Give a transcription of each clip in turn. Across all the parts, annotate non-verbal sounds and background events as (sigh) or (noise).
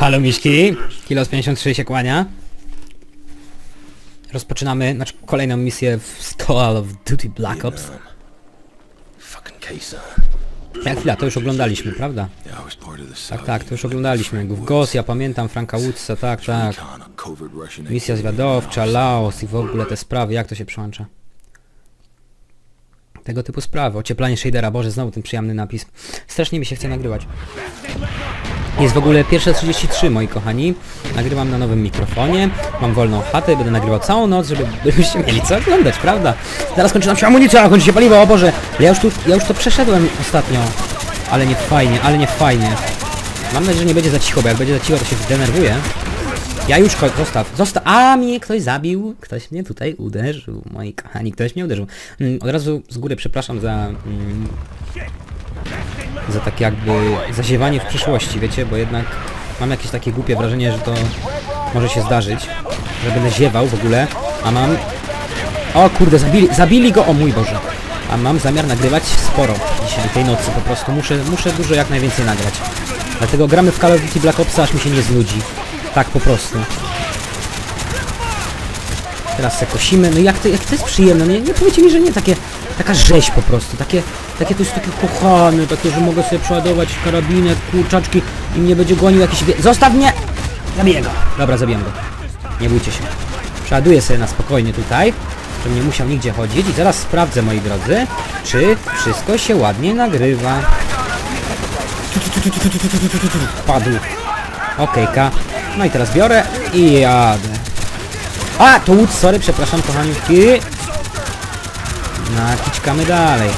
Halo Miśki, Kilos 53 się kłania. Rozpoczynamy znaczy, kolejną misję w Call of Duty Black Ops. Fucking. Jak chwila, to już oglądaliśmy, prawda? Tak, tak, to już oglądaliśmy. W Ghost, ja pamiętam Franka Woodsa, tak, tak. Misja zwiadowcza, Laos i w ogóle te sprawy, jak to się przełącza? Tego typu sprawy. Ocieplanie shadera, Boże, znowu ten przyjemny napis. Strasznie mi się chce nagrywać. Jest w ogóle pierwsze 33, moi kochani. Nagrywam na nowym mikrofonie. Mam wolną chatę, będę nagrywał całą noc, żeby byście mieli co oglądać, prawda? Zaraz kończy nam się amunicja, kończy się paliwo, o Boże! Ja już, tu, ja już to przeszedłem ostatnio. Ale nie fajnie, ale nie fajnie. Mam nadzieję, że nie będzie za cicho, bo jak będzie za cicho, to się zdenerwuję. Ja już zostaw, zostaw, a mnie ktoś zabił, ktoś mnie tutaj uderzył, moi kochani, ktoś mnie uderzył. Mm, od razu z góry przepraszam za, mm, za takie jakby zasiewanie w przyszłości, wiecie, bo jednak mam jakieś takie głupie wrażenie, że to może się zdarzyć, że będę ziewał w ogóle, a mam... O kurde, zabili, zabili go, o mój Boże. A mam zamiar nagrywać sporo dzisiaj, tej nocy po prostu, muszę, muszę dużo jak najwięcej nagrać. Dlatego gramy w Call of Duty Black Opsa, aż mi się nie znudzi. Tak po prostu. Teraz se kosimy, no jak to, jak to jest przyjemne, nie, nie powiecie mi, że nie, takie, taka rzeź po prostu, takie, takie to jest takie kochane, takie, że mogę sobie przeładować karabinek, kurczaczki i mnie będzie gonił jakiś wie... Zostaw mnie! Zabiję go! Dobra, zabiję go. Nie bójcie się. Przeładuję sobie na spokojnie tutaj, żebym nie musiał nigdzie chodzić i zaraz sprawdzę, moi drodzy, czy wszystko się ładnie nagrywa. Padł. Okejka. No i teraz biorę i jadę. A, to łódź, sorry, przepraszam, kochaniutki. Nakiczkamy dalej.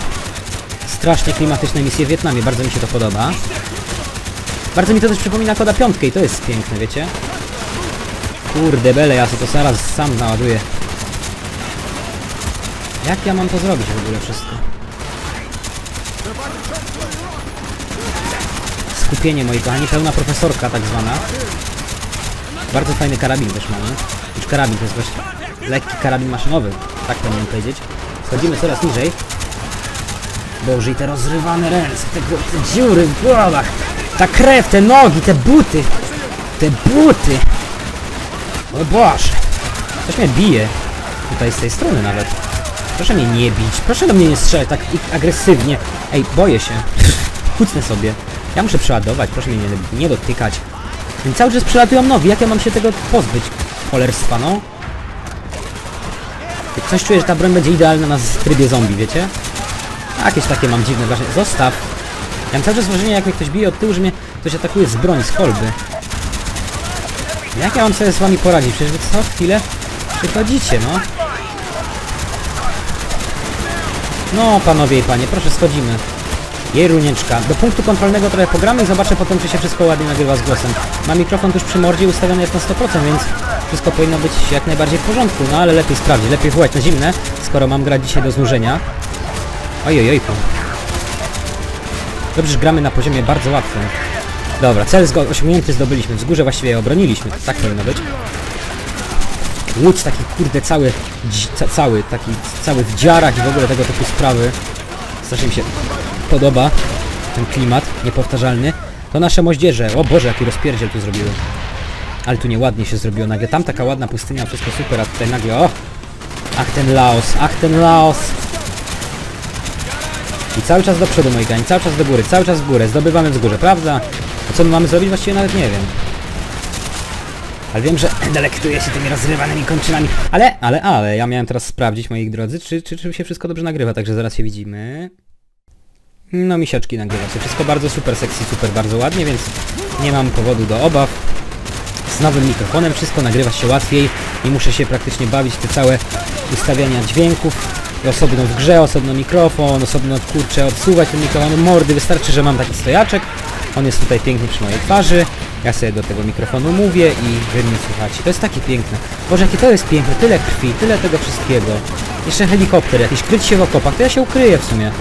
Strasznie klimatyczne misje w Wietnamie, bardzo mi się to podoba. Bardzo mi to też przypomina Koda piątkę i to jest piękne, wiecie? Kurde bele, ja sobie to zaraz sam naładuję. Jak ja mam to zrobić w ogóle wszystko? Skupienie, moi kochani, pełna profesorka tak zwana. Bardzo fajny karabin też mamy. Już karabin to jest właśnie lekki karabin maszynowy, tak powinienem powiedzieć. Schodzimy coraz niżej. Boże, i te rozrywane ręce, te, te dziury w głowach, ta krew, te nogi, te buty, te buty. O Boże, coś mnie bije. Tutaj z tej strony nawet. Proszę mnie nie bić, proszę do mnie nie strzelać tak agresywnie. Ej, boję się. (laughs) Kucnę sobie. Ja muszę przeładować, proszę mnie nie, nie dotykać. Cały czas przelatują nowi, jak ja mam się tego pozbyć? Cholerstwa, no. Coś czuję, że ta broń będzie idealna na trybie zombie, wiecie? Jakieś takie mam dziwne wrażenie. Zostaw! Ja mam cały czas wrażenie, jak mnie ktoś bije od tyłu, że mnie ktoś atakuje z broni, z kolby. Jak ja mam sobie z wami poradzić? Przecież wy co chwilę przychodzicie, no. No, panowie i panie, proszę schodzimy. Jej runieczka. Do punktu kontrolnego trochę pogramy i zobaczę potem, czy się wszystko ładnie nagrywa z głosem. Mam mikrofon tuż przy mordzie ustawiony jest na 100%, więc wszystko powinno być jak najbardziej w porządku. No ale lepiej sprawdzić, lepiej wołać na zimne, skoro mam grać dzisiaj do znużenia. Ojojojku. Dobrze, że gramy na poziomie bardzo łatwym. Dobra, cel osiągnięty zdobyliśmy. Wzgórze właściwie je obroniliśmy. Tak powinno być. Łódź taki kurde cały, ca cały, taki cały w dziarach i w ogóle tego typu sprawy. Strasznie mi się podoba ten klimat niepowtarzalny. To nasze moździerze. O Boże, jaki rozpierdziel tu zrobiły. Ale tu nieładnie się zrobiło nagle. Tam taka ładna pustynia, wszystko super, a tutaj nagle o! Ach ten Laos, ach ten Laos! I cały czas do przodu moi kochani, cały czas do góry, cały czas w górę, zdobywamy wzgórze, prawda? A co my mamy zrobić właściwie nawet nie wiem. Ale wiem, że (clears throat) delektuję się tymi rozrywanymi kończynami. Ale, ale, ale, ja miałem teraz sprawdzić, moi drodzy, czy, czy, czy się wszystko dobrze nagrywa, także zaraz się widzimy. No misiaczki nagrywa się. Wszystko bardzo super sexy, super bardzo ładnie, więc nie mam powodu do obaw. Z nowym mikrofonem wszystko nagrywa się łatwiej. Nie muszę się praktycznie bawić te całe ustawiania dźwięków. Osobno w grze, osobno mikrofon, osobno kurczę odsuwać ten mikrofon mordy. Wystarczy, że mam taki stojaczek. On jest tutaj pięknie przy mojej twarzy. Ja sobie do tego mikrofonu mówię i wy mnie słuchacie. To jest takie piękne. Boże, jakie to jest piękne. Tyle krwi, tyle tego wszystkiego. Jeszcze helikopter jakiś. Kryć się w okopach. To ja się ukryję w sumie.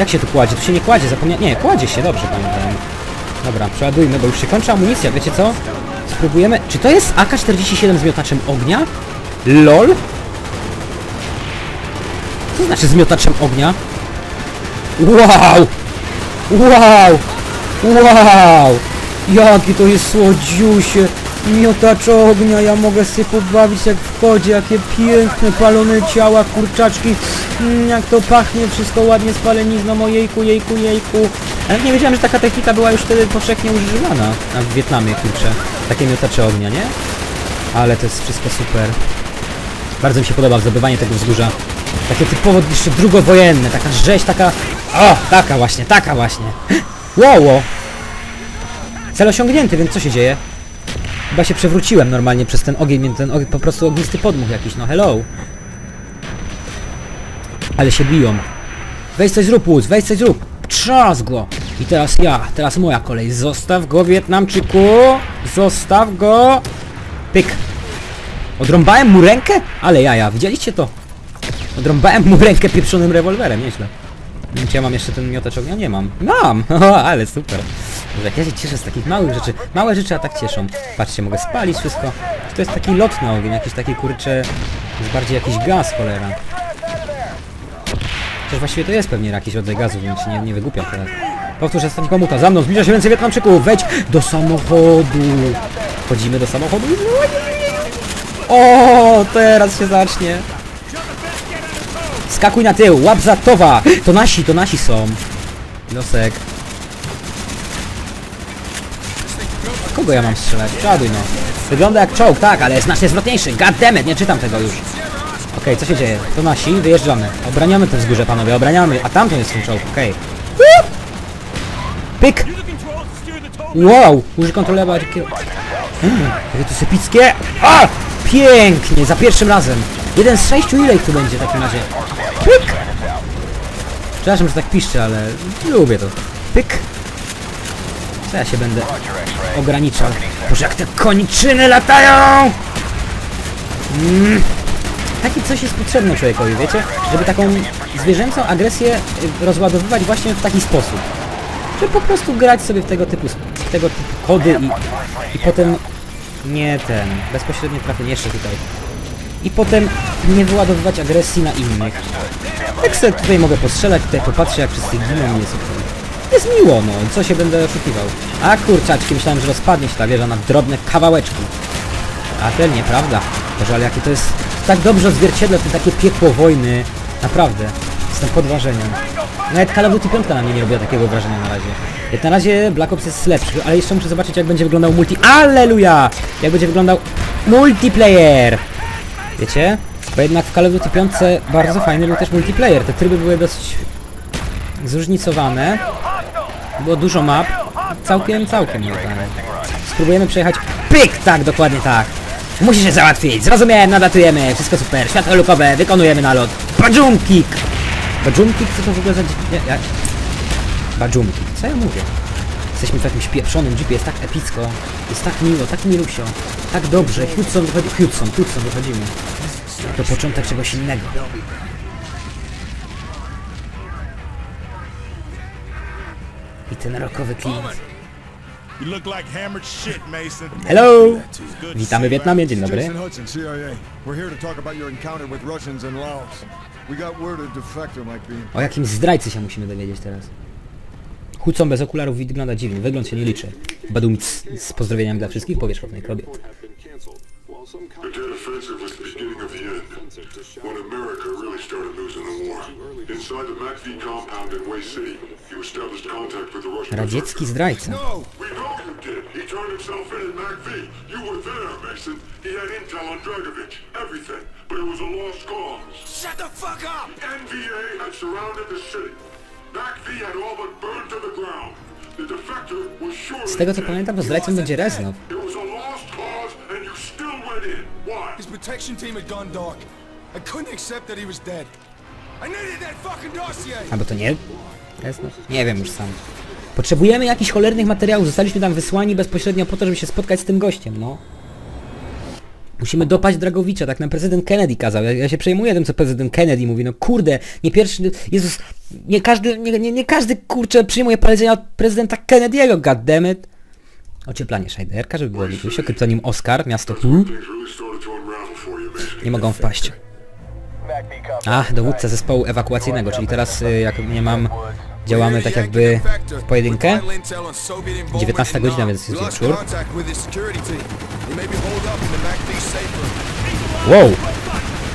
Jak się tu kładzie? Tu się nie kładzie, zapomniałem. Nie, kładzie się, dobrze pamiętam. Dobra, przeładujmy, bo już się kończy amunicja, wiecie co? Spróbujemy... Czy to jest AK-47 z miotaczem ognia? LOL? Co znaczy z miotaczem ognia? Wow! Wow! Wow! Jaki to jest słodziusie! Miotacz ognia, ja mogę sobie pobawić jak w kodzie, jakie piękne palone ciała, kurczaczki, mm, jak to pachnie, wszystko ładnie spalenizną, o jejku, jejku, jejku. Ale nie wiedziałem, że taka technika była już wtedy powszechnie używana w Wietnamie, kurczę. Takie miotacze ognia, nie? Ale to jest wszystko super. Bardzo mi się podoba zdobywanie tego wzgórza. Takie typowo jeszcze drugowojenne, taka rzeź, taka... O, taka właśnie, taka właśnie. (gasps) Wow. Cel osiągnięty, więc co się dzieje? Chyba się przewróciłem normalnie przez ten ogień, ten ogień, po prostu ognisty podmuch jakiś, no hello. Ale się biją. Weź coś zrób, Woods, weź coś zrób. Trzask go. I teraz ja, teraz moja kolej. Zostaw go, Wietnamczyku. Zostaw go. Pyk. Odrąbałem mu rękę? Ale jaja, widzieliście to? Odrąbałem mu rękę pieprzonym rewolwerem, nieźle. Czy ja mam jeszcze ten miotacz ognia? Nie mam. Mam! O, (laughs) ale super. Jak ja się cieszę z takich małych rzeczy. Małe rzeczy, a tak cieszą. Patrzcie, mogę spalić wszystko. To jest taki lotny ogień, jakiś taki kurcze... jest bardziej jakiś gaz, cholera. Chociaż właściwie to jest pewnie jakiś rodzaj gazu, więc się nie, nie wygłupiam teraz. Powtórz ostatni komuta. Za mną, zbliża się więcej Wietnamczyków. Wejdź do samochodu. Wchodzimy do samochodu. O, teraz się zacznie. Skakuj na tył, łap za towa! To nasi, to nasi są. Nosek. Kogo ja mam strzelać? Czaduj no. Wygląda jak czołg, tak, ale jest znacznie zwrotniejszy. Goddammit, nie czytam tego już. Okej, co się dzieje? To nasi, wyjeżdżamy. Obraniamy te wzgórze, panowie, obraniamy. A tamto jest ten czołg, okej. Łup! Pyk! Wow! Użyj kontroli bardziej. Hmm, to jest epickie! A! Pięknie, za pierwszym razem. Jeden z sześciu, ile ich tu będzie w takim razie? Pyk! Przepraszam, że tak piszczę, ale lubię to. Pyk! Co ja się będę ograniczał? Boże, jak te koniczyny latają! Mm. Coś jest potrzebne człowiekowi, wiecie? Żeby taką zwierzęcą agresję y, rozładowywać właśnie w taki sposób. Żeby po prostu grać sobie w tego typu, w tego typu kody i, i potem nie ten, bezpośrednie trafienie jeszcze tutaj. I potem nie wyładowywać agresji na innych. Sobie tutaj mogę postrzelać, tutaj popatrzę jak wszyscy giną i jest okej. Jest miło, no, co się będę oszukiwał. A kurczaczki, myślałem, że rozpadnie się ta wieża na drobne kawałeczki. A ten nieprawda. Boże, ale jakie to jest tak dobrze odzwierciedla to takie piekło wojny. Naprawdę. Jestem pod wrażeniem. Nawet Call of Duty 5 na mnie nie robiła takiego wrażenia na razie. Jak na razie Black Ops jest lepszy, ale jeszcze muszę zobaczyć jak będzie wyglądał multi... Alleluja! Jak będzie wyglądał multiplayer! Wiecie? Bo jednak w Call of Duty 5 bardzo fajny był też multiplayer. Te tryby były dosyć zróżnicowane. Było dużo map. Całkiem, całkiem zdaniem. Spróbujemy przejechać... Pyk! Tak, dokładnie tak. Musi się załatwić. Zrozumiałem, nadatujemy. Wszystko super. Światło lukowe. Wykonujemy nalot. Bajum kick! Bajum kick? Co to w ogóle za... Jak? Bajum kick. Co ja mówię? Jesteśmy w jakimś pieprzonym jeepie. Jest tak epicko. Jest tak miło, tak milusio. Tak dobrze. Hudson wychodzi... Hudson, Hudson wychodzimy. To początek czegoś innego. I ten rokowy klient. Hello! Witamy w. Wietnamie, dzień dobry. Jason Hudson, CIA. We're here to talk about your encounter with Russians in Laos. We got word a defector might be. O jakimś zdrajcy się musimy dowiedzieć teraz. Hudson bez okularów wygląda dziwnie, wygląd się nie liczy. Badumc z pozdrowieniami dla wszystkich powierzchownych kobiet. Radziecki zdrajca. But it was a lost cause. Shut the fuck up! NVA had surrounded the city. Z tego co pamiętam, to zdrajcą będzie Reznov. His protection team had gone dark. I couldn't accept that he was dead. I needed that fucking dossier! Albo to nie? Reznov? Nie wiem już sam. Potrzebujemy jakichś cholernych materiałów, zostaliśmy tam wysłani bezpośrednio po to, żeby się spotkać z tym gościem, no. Musimy dopaść Dragowicza, tak nam prezydent Kennedy kazał. Ja, ja się przejmuję tym, co prezydent Kennedy mówi. No kurde, nie pierwszy... Jezus, nie każdy, nie, nie, nie każdy, kurczę, przyjmuje polecenia od prezydenta Kennedy'ego, goddammit. Ocieplanie Szajderka, żeby było Witusia, kryptonim Oscar, miasto Mason. Nie mogą wpaść. A, dowódca zespołu ewakuacyjnego, czyli teraz y, jak nie mam... Działamy tak jakby w pojedynkę. 19 godzina, więc jest wieczór. Wow!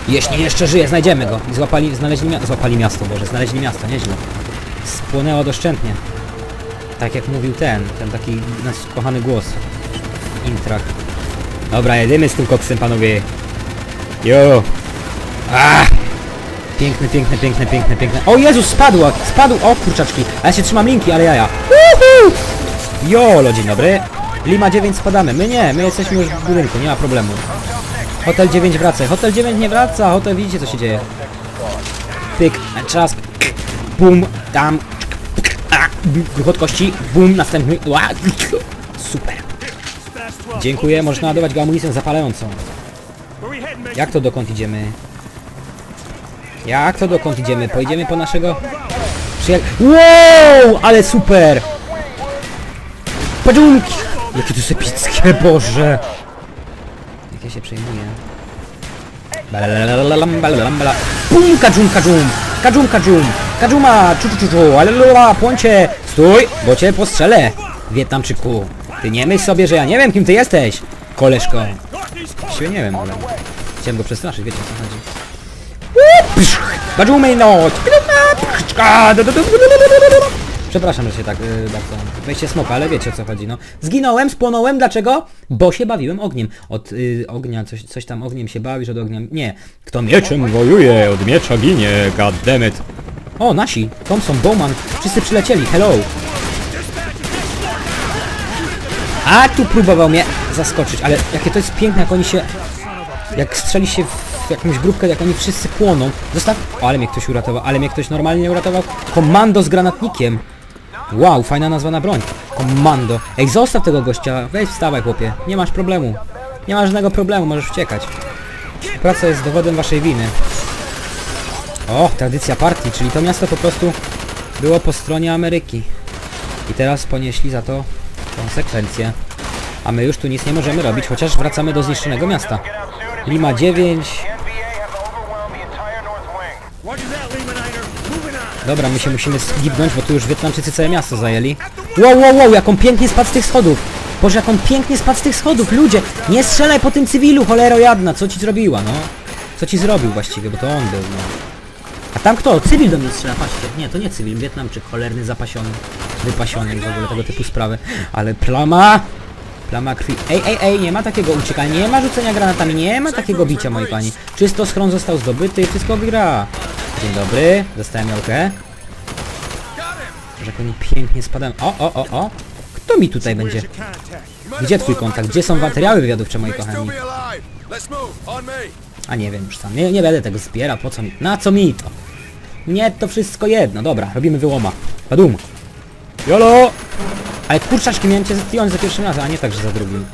Jeśli jeszcze żyje, znajdziemy go. I złapali, znaleźli, mia złapali miasto, Boże, znaleźli miasto, nieźle. Spłonęło doszczętnie. Tak jak mówił ten, ten taki nasz kochany głos. Intrach. Dobra, jedziemy z tym koksem, panowie. Jo! Ah! Piękne, piękne, piękne, piękne, piękne. O Jezus, spadło! Spadł! O kurczaczki! A ja się trzymam linki, ale jaja. Jolo, dzień dobry. Lima 9 spadamy. My nie, my jesteśmy już w budynku, nie ma problemu. Hotel 9 wraca. Hotel 9 nie wraca. Hotel widzicie co się dzieje. Pyk, czas. Bum, tam. A, Wychod kości. Bum, następny. Super. Dziękuję, możesz naładować go amunicją zapalającą. Jak to dokąd idziemy? Jak to dokąd idziemy? Pojedziemy po naszego przyjaciela. Wow! Ale super! Padunki! Jakie to jest epickie, Boże! Jak ja się przejmuję. Pum, kadżum, kadżum! Kadżum, kadżum! Kadżuma! Czu, czu, czu, czu! Aleluja! Płońcie! Stój, bo cię postrzelę! Wietnamczyku! Ty nie myśl sobie, że ja nie wiem, kim ty jesteś! Koleżko! Właściwie nie wiem, ale... Chciałem go przestraszyć, wiecie o co chodzi. Badżumy no! Przepraszam, że się tak yy, bardzo... Wejście smoka, ale wiecie o co chodzi, no. Zginąłem, spłonąłem, dlaczego? Bo się bawiłem ogniem. Od y, ognia, coś, coś tam ogniem się bawisz, od ognia... Nie. Kto mieczem wojuje, od miecza ginie, goddammit. O, nasi! Thompson, Bowman, wszyscy przylecieli, hello! A, tu próbował mnie zaskoczyć, ale jakie to jest piękne, jak oni się... Jak strzeli się w jakąś grupkę, jak oni wszyscy płoną. Zostaw... O, ale mnie ktoś uratował, ale mnie ktoś normalnie uratował. Komando z granatnikiem. Wow, fajna nazwa na broń. Komando. Ej, zostaw tego gościa. Weź wstawaj, chłopie. Nie masz problemu. Nie masz żadnego problemu, możesz uciekać. Praca jest dowodem waszej winy. O, tradycja partii, czyli to miasto po prostu było po stronie Ameryki. I teraz ponieśli za to konsekwencje. A my już tu nic nie możemy robić, chociaż wracamy do zniszczonego miasta. Lima 9. Dobra, my się musimy zgibnąć, bo tu już Wietnamczycy całe miasto zajęli. Wow, wow, wow, jak on pięknie spadł z tych schodów. Boże, jak on pięknie spadł z tych schodów, ludzie! Nie strzelaj po tym cywilu, cholero jadna, co ci zrobiła, no? Co ci zrobił właściwie, bo to on był, no. A tam kto? Cywil do mnie strzela, patrzcie. Nie, to nie cywil, Wietnamczyk, cholerny, zapasiony, wypasiony w ogóle tego typu sprawy. Ale plama! Plama krwi. Ej, ej, ej, nie ma takiego uciekania, nie ma rzucenia granatami, nie ma takiego bicia, moi pani. Czysto schron został zdobyty, wszystko gra. Dzień dobry, dostałem jałkę. Jak oni pięknie spadają. O, o, o, o. Kto mi tutaj będzie? Gdzie twój kontakt? Gdzie są materiały wywiadowcze, moi kochani? A nie wiem już sam. Nie, nie będę tego zbierał, po co mi? Na co mi to? Mnie to wszystko jedno. Dobra, robimy wyłoma. Padum. Jolo! Ale kurczaczki miałem cię zdjąć za pierwszym razem, a nie tak, że za drugim.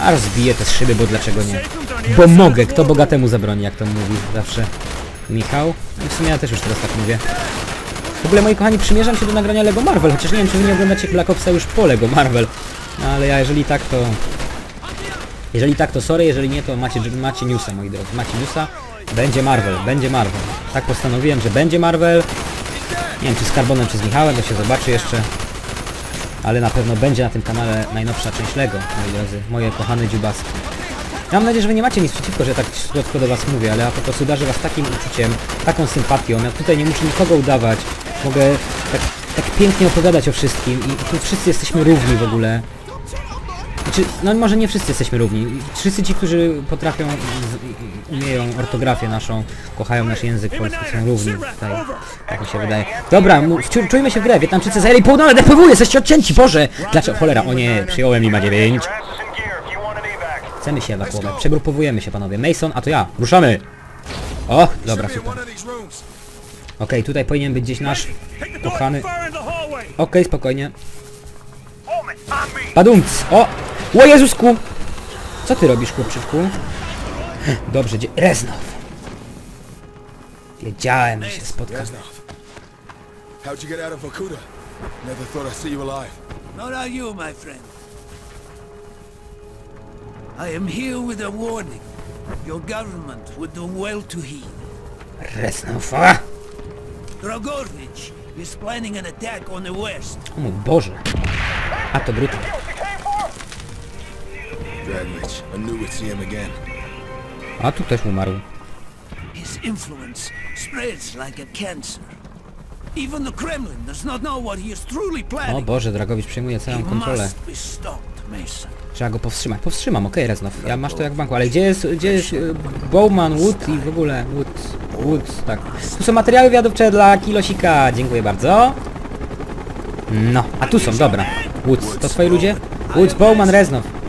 A rozbiję te szyby, bo dlaczego nie? Bo mogę, kto bogatemu zabroni, jak to mówi zawsze Michał. I w sumie ja też już teraz tak mówię. W ogóle, moi kochani, przymierzam się do nagrania Lego Marvel, chociaż nie wiem, czy wy nie oglądacie Black Opsa już po Lego Marvel. No ale ja, jeżeli tak, to... Jeżeli tak, to sorry, jeżeli nie, to macie, macie newsa, moi drodzy. Macie newsa. Będzie Marvel, będzie Marvel. Tak postanowiłem, że będzie Marvel. Nie wiem, czy z Carbonem, czy z Michałem, to się zobaczy jeszcze. Ale na pewno będzie na tym kanale najnowsza część Lego, moi drodzy. Moje kochane dziubaski. Mam nadzieję, że wy nie macie nic przeciwko, że tak słodko do was mówię, ale ja po prostu darzę was takim uczuciem, taką sympatią. Ja tutaj nie muszę nikogo udawać. Mogę tak, tak pięknie opowiadać o wszystkim i tu wszyscy jesteśmy równi w ogóle. Znaczy, no może nie wszyscy jesteśmy równi. Wszyscy ci, którzy potrafią, umieją ortografię naszą, kochają nasz język polski, są równi tutaj. Tak mi się wydaje. Dobra, czujmy się w grę. Wietnamczycy zajęli południowe DPW, jesteście odcięci, Boże! Dlaczego? Cholera, o nie, przyjąłem Lima 9. Chcemy się ewakuować, przegrupowujemy się panowie. Mason, a to ja. Ruszamy! O, dobra, super. Okej, tutaj powinien być gdzieś nasz kochany... Okej, spokojnie. Padumc! O! O Jezusku! Co Co ty robisz, chłopczyku? Dobrze, dzie... Reznow! Wiedziałem, że się spotkamy. Reznov. How'd you get out of Okuda? Never thought I'd see you alive. Not are you, my friend. I am here with a warning. Your government would do well to heed. Reznow, a! Dragovich is planning an attack on the west. O mój Boże. A to brutal. Dragovich. I knew we'd see him again. A tu ktoś umarł. His influence spreads like a cancer. Even the Kremlin does not know what he is truly O planning. Boże, Dragowicz przejmuje he całą kontrolę. must be stopped. Trzeba go powstrzymać. Powstrzymam, okej, Reznow. Ja masz to jak w banku, ale gdzie jest, gdzie jest e, Bowman, Wood i w ogóle Wood, Wood, tak. Tu są materiały wywiadowcze dla Kilosika, dziękuję bardzo. No, a tu są, dobra. Woods, to twoi ludzie? Woods, Bowman, Reznow.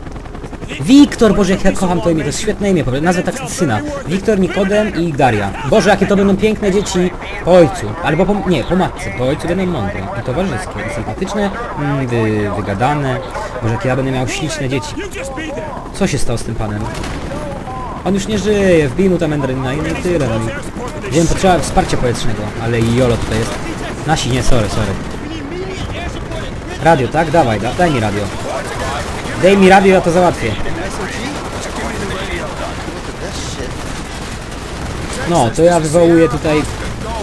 Wiktor, Boże, jak ja kocham to imię, to jest świetne imię, powiedz- nazwę tak syna. Wiktor, Nikodem i Daria. Boże, jakie to będą piękne dzieci po ojcu, albo po, nie, po matce, po ojcu będą mądre i towarzyskie, i sympatyczne, mm, wy, wygadane. Boże, jakie ja będę miał śliczne dzieci. Co się stało z tym panem? On już nie żyje, wbij mu tam endryna i nie tyle. No. Wiem, potrzeba wsparcia powietrznego, ale Jolo tutaj jest. Nasi, nie, sorry, sorry. Radio, tak? Dawaj, da, daj mi radio. Daj mi radio, ja to załatwię. No, to ja wywołuję tutaj...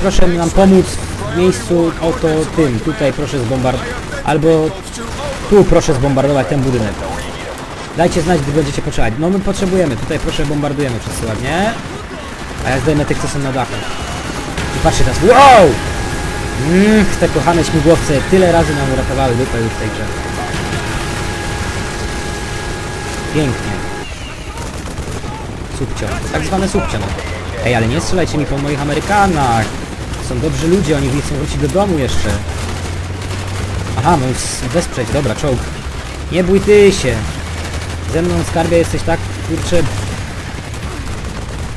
Proszę nam pomóc w miejscu oto tym. Tutaj proszę zbombardować. Albo tu proszę zbombardować ten budynek. Dajcie znać, gdy będziecie potrzebować. No my potrzebujemy, tutaj proszę bombardujemy wszyscy ładnie. A ja zdejmę tych, co są na dachu. I patrzcie teraz, wow! Mmm, te kochane śmigłowce tyle razy nam uratowały dupę już w tej grze. Pięknie. Subcio. Tak zwane subcio, no. Ej, ale nie strzelajcie mi po moich Amerykanach. Są dobrzy ludzie, oni chcą wrócić do domu jeszcze. Aha, s- wesprzeć, dobra, czołg. Nie bój ty się. Ze mną skarbie jesteś tak, kurczę...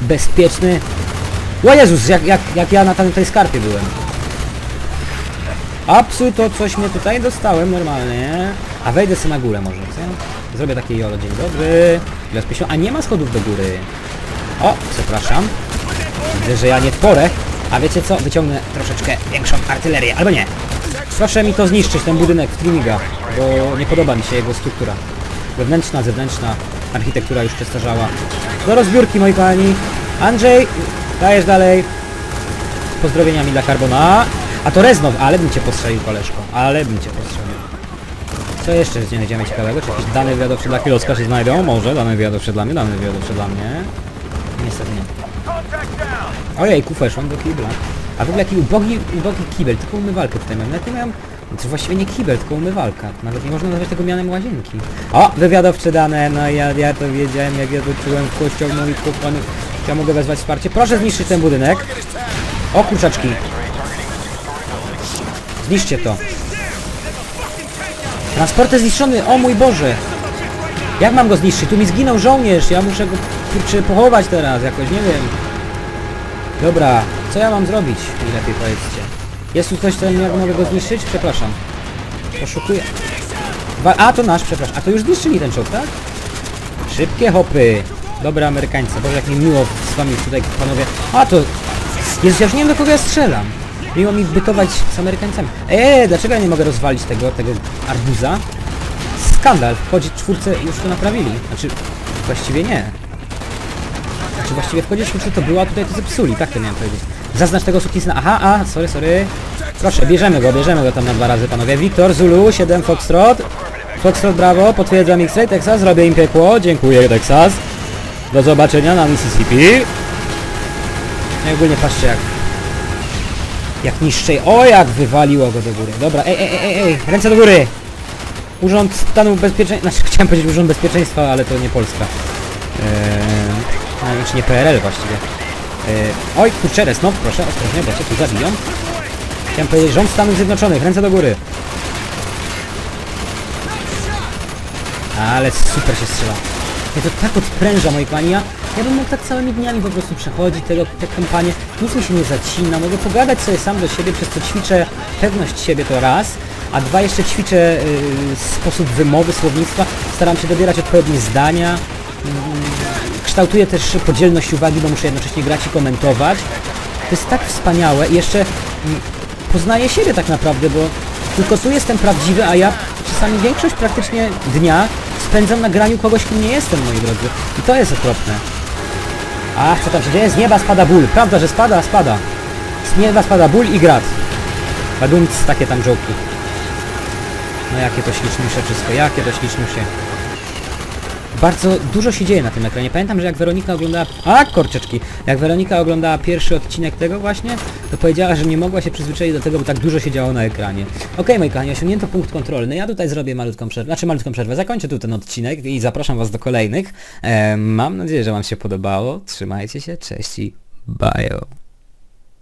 Bezpieczny. O Jezus, jak, jak, jak ja na tej skarpie byłem. Apsu, to coś mnie tutaj dostałem normalnie. A wejdę sobie na górę może, co? Zrobię takie jolo, dzień dobry. Ile z A nie ma schodów do góry. O, przepraszam. Widzę, że ja nie tporę. A wiecie co? Wyciągnę troszeczkę większą artylerię. Albo nie. Proszę mi to zniszczyć, ten budynek w Trimiga. Bo nie podoba mi się jego struktura. Wewnętrzna, zewnętrzna. Architektura już przestarzała. Do rozbiórki, moi kochani. Andrzej, dajesz dalej. Pozdrowieniami dla Carbona. A to Reznow, ale bym cię postrzelił, koleżko. Ale bym cię postrzelił. Co jeszcze znajdziemy ciekawego? Czy jakieś dane wywiadowcze dla Kiloska się znajdą? Może dane wywiadowcze dla mnie, dane wywiadowcze dla mnie. Niestety nie. Ojej, weszłam do kibla. A w ogóle jaki ubogi, ubogi kibel, tylko umywalkę tutaj mam. Nawet nie miałem, znaczy właściwie nie kibel, tylko umywalka. Nawet nie można nazwać tego mianem łazienki. O, wywiadowcze dane, no ja, ja to wiedziałem, jak ja to czułem w kościach moich kochanych. Ja mogę wezwać wsparcie. Proszę zniszczyć ten budynek. O, kurczaczki. Zniszczcie to. Transporter zniszczony, o mój Boże! Jak mam go zniszczyć? Tu mi zginął żołnierz, ja muszę go kurczę pochować teraz jakoś, nie wiem. Dobra, co ja mam zrobić? Mi lepiej powiedzcie. Jest tu ktoś, co jak mogę go zniszczyć? Przepraszam. Poszukuję. A, to nasz, przepraszam. A to już zniszczyli ten czołg, tak? Szybkie hopy. Dobra, Amerykańcy. Boże, jak mi miło z wami tutaj, panowie. A, to... Jezus, ja już nie wiem, do kogo ja strzelam. Miło mi bytować z Amerykańcami. Eee, dlaczego ja nie mogę rozwalić tego, tego arbuza? Skandal. W chodzie czwórce już to naprawili. Znaczy, właściwie nie. Znaczy, właściwie w czwórce to było, a tutaj to zepsuli. Tak to miałem powiedzieć. Zaznacz tego sukinsna. Aha, a, sorry, sorry. Proszę, bierzemy go, bierzemy go tam na dwa razy, panowie. Wiktor, Zulu, 7 Foxtrot. Foxtrot, brawo, potwierdzam X-Ray, Texas, zrobię im piekło. Dziękuję, Texas. Do zobaczenia na Mississippi. No i ogólnie patrzcie jak... Jak niszczej. O, jak wywaliło go do góry. Dobra, ej, ej, ej, ej, ręce do góry. Urząd Stanu Bezpieczeństwa, znaczy chciałem powiedzieć Urząd Bezpieczeństwa, ale to nie Polska. Eee, znaczy nie PRL właściwie. Eee, oj, kurczę, Resnow, proszę, ostrożnie, bo cię tu zabiją. Chciałem powiedzieć Rząd Stanów Zjednoczonych, ręce do góry. Ale super się strzela. Mnie to tak odpręża, moi kochani. Ja, ja bym mógł tak całymi dniami po prostu przechodzić tego, te kampanie. Nic mi się nie zacina. Mogę pogadać sobie sam do siebie, przez co ćwiczę pewność siebie to raz. A dwa, jeszcze ćwiczę yy, sposób wymowy, słownictwa. Staram się dobierać odpowiednie zdania. kształtuje też podzielność uwagi, bo muszę jednocześnie grać i komentować. To jest tak wspaniałe i jeszcze mm, poznaję siebie tak naprawdę, bo tylko tu jestem prawdziwy, a ja czasami większość praktycznie dnia spędzam na graniu kogoś, kim nie jestem, moi drodzy. I to jest okropne. Ach, co tam się dzieje? Z nieba spada ból. Prawda, że spada, spada. Z nieba spada ból i grat. Badumc, takie tam joki. No jakie to ślicznusie wszystko, jakie to ślicznusie. Bardzo dużo się dzieje na tym ekranie. Pamiętam, że jak Weronika oglądała... A, korczeczki! Jak Weronika oglądała pierwszy odcinek tego właśnie, to powiedziała, że nie mogła się przyzwyczaić do tego, bo tak dużo się działo na ekranie. Okej, moi kochani, osiągnięto punkt kontrolny. Ja tutaj zrobię malutką przerwę, znaczy malutką przerwę. Zakończę tu ten odcinek i zapraszam was do kolejnych. E, mam nadzieję, że wam się podobało. Trzymajcie się, cześć i bye.